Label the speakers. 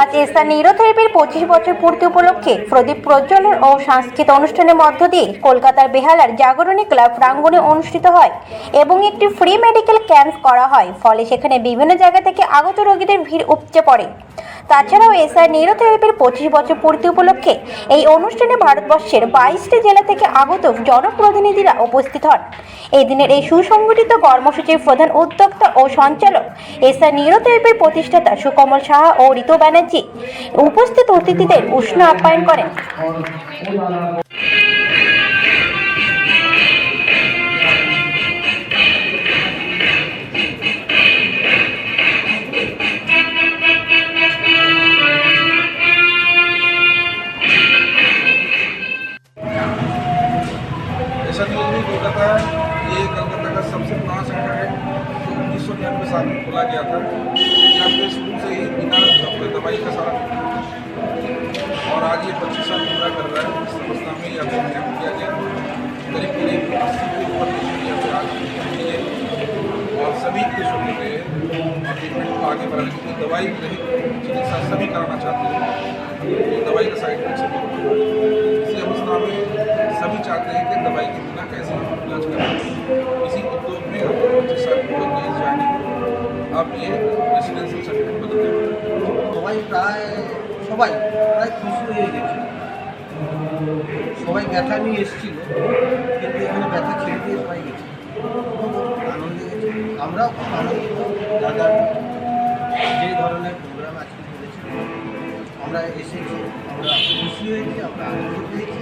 Speaker 1: আজ এসা নিউরোথেরাপির পঁচিশ বছর পূর্তি উপলক্ষে প্রদীপ প্রজ্বলন ও সাংস্কৃতিক অনুষ্ঠানের মধ্য দিয়ে কলকাতার বেহালার জাগরণী ক্লাব প্রাঙ্গণে অনুষ্ঠিত হয় এবং একটি ফ্রি মেডিকেল ক্যাম্প করা হয়। ফলে সেখানে বিভিন্ন জায়গা থেকে আগত রোগীদের ভিড় উপচে পড়ে। তাছাড়াও এসআর নিউরোথেরাপির পঁচিশ বছর পূর্তি উপলক্ষে এই অনুষ্ঠানে ভারতবর্ষের বাইশটি জেলা থেকে আগত জনপ্রতিনিধিরা উপস্থিত হন। এই দিনের এই সুসংগঠিত কর্মসূচির প্রধান উদ্যোক্তা ও সঞ্চালক এসআই নিউরোথেরাপির প্রতিষ্ঠাতা সুকমল সাহা ও ঋতু ব্যানার্জি উপস্থিত অতিথিদের উষ্ণ আপ্যায়ন করেন।
Speaker 2: भी कोलकाता ये कलकत्ता का सबसे पुराना सेंटर है, जो उन्नीस सौ निन्यानवे साल में खोला गया था। यहाँ पे शुरू से ही बिना डॉक्टर दवाई का सारा और आज ये पच्चीस साल पूरा कर रहा है, इस अवस्था में यहाँ पे कैंप किया गया। करीब करीब अस्सी के ऊपर पेशेंट यहाँ पे और सभी पेशेंट के ट्रीटमेंट को आगे बढ़ाने क्योंकि दवाई रहित चिकित्सा सभी कराना चाहते हैं। सभी चाहते हैं कि दवाई के बिना कैसे हम इलाज करें इसी उद्योग में हम पच्चीस साल पूर्ण किए जाने अब ये रेसिडेंशियल सर्टिफिकेट बदलने वाले हैं।
Speaker 3: সবাই প্রায় সবাই প্রায় খুশি হয়ে গেছে সবাই ব্যথা নিয়ে এসেছিল কিন্তু এখানে ব্যথা ছেড়ে দিয়ে সবাই গেছে খুব আনন্দে গেছে আমরাও খুব আনন্দিত দাদা যে ধরনের প্রোগ্রাম আজকে করেছে আমরা এসেছি আমরা খুশি হয়েছি আমরা আনন্দ পেয়েছি